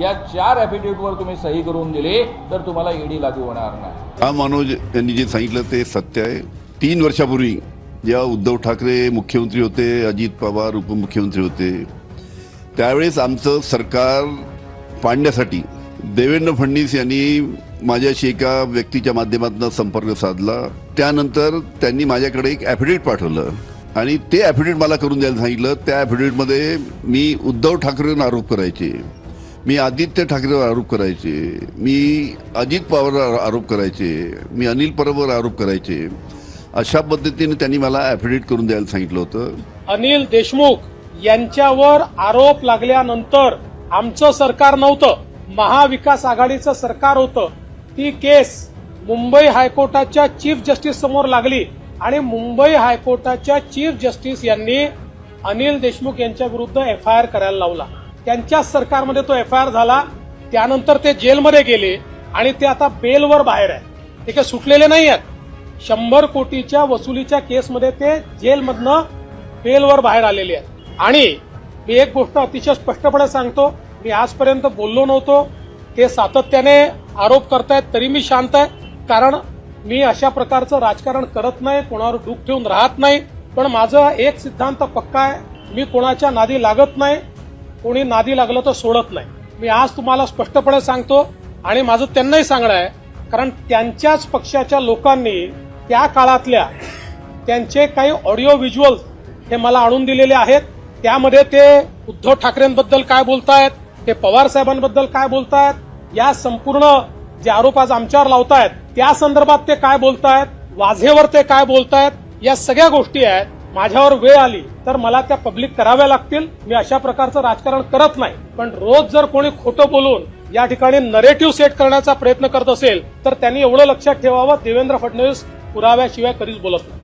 या चार ॲफिडेव्हिटवर तुम्ही सही करून दिली तर तुम्हाला ईडी लागू होणार नाही. हा मनोज यांनी जे सांगितलं ते सत्य आहे. तीन वर्षापूर्वी जेव्हा उद्धव ठाकरे मुख्यमंत्री होते अजित पवार उपमुख्यमंत्री होते त्यावेळेस आमचं सरकार पाडण्यासाठी देवेंद्र फडणवीस यांनी माझ्याशी एका व्यक्तीच्या माध्यमातून संपर्क साधला. त्यानंतर त्यांनी माझ्याकडे एक ॲफिडेविट पाठवलं आणि ते ॲफिडेविट मला करून द्यायला सांगितलं. त्या ॲफिडेविटमध्ये मी उद्धव ठाकरेंवर आरोप करायचे. मी आदित्य ठाकरेवर आरोप करायचे मी अजित पवारवर आरोप करायचे मी अनिल परबवर आरोप करायचे अशा पद्धतीने त्यांनी मला ॲफिडेविट करून द्यायला सांगितलं होतं. अनिल देशमुख यांच्यावर आरोप लागल्यानंतर आमचं सरकार नव्हतं महाविकास आघाडीचं सरकार होतं. ती केस मुंबई हायकोर्टाच्या चीफ जस्टिस समोर लागली आणि मुंबई हायकोर्टाच्या चीफ जस्टिस यांनी अनिल देशमुख यांच्या विरुद्ध एफ आय आर करायला लावला. त्यांच्याच सरकारमध्ये तो एफ आय आर झाला त्यानंतर ते जेलमध्ये गेले आणि ते आता बेलवर बाहेर आहे ते काही सुटलेले नाही आहेत. शंभर कोटीच्या वसुलीच्या केसमध्ये ते जेलमधनं बेलवर बाहेर आलेले आहेत. आणि मी एक गोष्ट अतिशय स्पष्टपणे सांगतो मी आजपर्यंत बोललो नव्हतो. ते सातत्याने आरोप करतायत तरी मी शांत आहे. कारण मी अशा प्रकारचं राजकारण करत नाही कोणावर डूक ठेवून राहत नाही. पण माझा एक सिद्धांत पक्का आहे मी कोणाच्या नादी लागत नाही. कोणी नादी लागलं तर सोडत नाही. मी आज तुम्हाला स्पष्टपणे सांगतो आणि माझं त्यांनाही सांगणं आहे कारण त्यांच्याच पक्षाच्या लोकांनी त्या काळातल्या त्यांचे काही ऑडिओ व्हिज्युअल हे मला आणून दिलेले आहेत. त्यामध्ये ते उद्धव ठाकरेंबद्दल काय बोलतायत ते पवार साहेबांबद्दल काय बोलतायत या संपूर्ण जे आरोप आज आमच्यावर लावतायत त्या संदर्भात ते काय बोलतायत वाझेवर ते काय बोलतायत या सगळ्या गोष्टी आहेत. माझ्यावर वेळ आली तर मला त्या पब्लिक कराव्या लागतील. मी अशा प्रकारचं राजकारण करत नाही. पण रोज जर कोणी खोटं बोलून या ठिकाणी नरेटिव्ह सेट करण्याचा प्रयत्न करत असेल तर त्यांनी एवढं लक्षात ठेवावं. देवेंद्र फडणवीस पुराव्याशिवाय कधीच बोलत नाही.